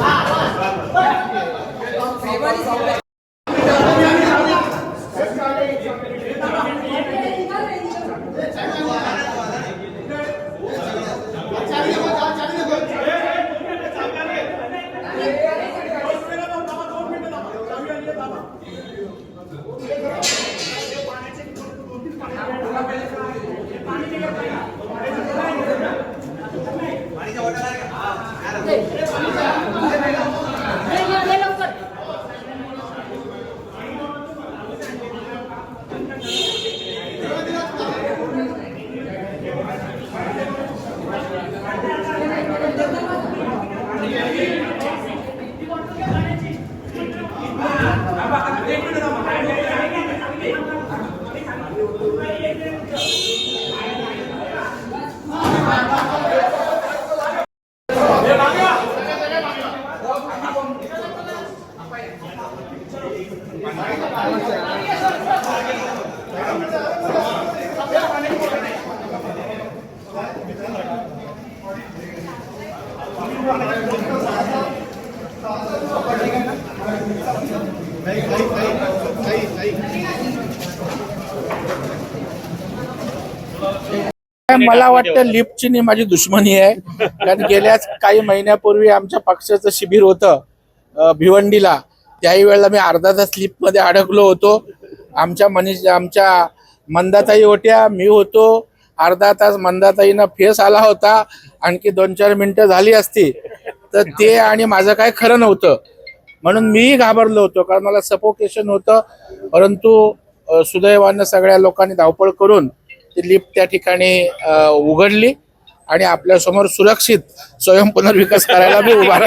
啊啊啊 मला वाटतं लिफ्टची नी माझी दुश्मनी आहे. कारण गेल्याच काही महिन्यापूर्वी आमच्या पक्षाचं शिबिर होतं भिवंडीला. त्याही वेळेला मी अर्धा तास लिफ्ट अडकलो होतो. आमच्या मनीष आमच्या मंदाताई होत्या मी होतो. अर्धा तास मंदाताईनं फेस आला होता. आणखी दोन चार मिनिटं झाली असती. तर ते आणि माझं काय खरं नव्हतं. म्हणून मीही घाबरलो होतो कारण मला सपोकेशन होतं. परंतु सुदैवानं सगळ्या लोकांनी धावपळ करून ती लिफ्ट त्या ठिकाणी उघडली. आणि आपल्यासमोर सुरक्षित स्वयं पुनर्विकास करायला मी उभा